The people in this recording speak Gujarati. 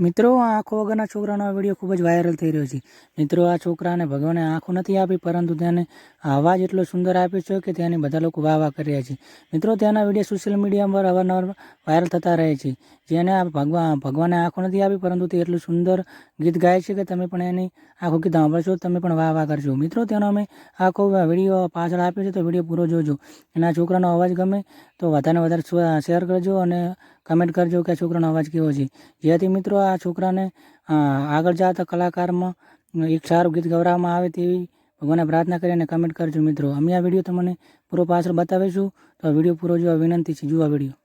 મિત્રો, આંખો વગરના છોકરાનો આ વીડિયો ખૂબ જ વાયરલ થઈ રહ્યો છે. મિત્રો, આ છોકરાને ભગવાને આંખો નથી આપી, પરંતુ તેને અવાજ એટલો સુંદર આપ્યો છે કે તેની બધા લોકો વાહ વાહ કરી રહ્યા છે. મિત્રો તેના વીડિયો સોશિયલ મીડિયા પર અવારનવાર વાયરલ થતા રહે છે. જેને આ ભગવાન ભગવાને આંખો નથી આપી, પરંતુ તે એટલું સુંદર ગીત ગાય છે કે તમે પણ એની આખો ગીત સાંભળશો, તમે પણ વાહ વાહ કરશો મિત્રો તેનો અમે આખો વીડિયો પાછળ આપ્યો છે, તો વીડિયો પૂરો જોજો. અને આ છોકરાનો અવાજ ગમે તો વધારે વધારે શેર કરજો અને કમેન્ટ કરજો કે છોકરાનો અવાજ કેવો છે. જેથી મિત્રો આ છોકરાને આગળ જતા કલાકારમાં એક સારું ગીત ગવડાવવામાં આવે તેવી ભગવાનને પ્રાર્થના કરી અને કમેન્ટ કરજો મિત્રો. અમે આ વીડિયો તમને પૂરો પાછળ બતાવીશું. તો આ વીડિયો પૂરો જોવા વિનંતી છે. જુઓ વીડિયો.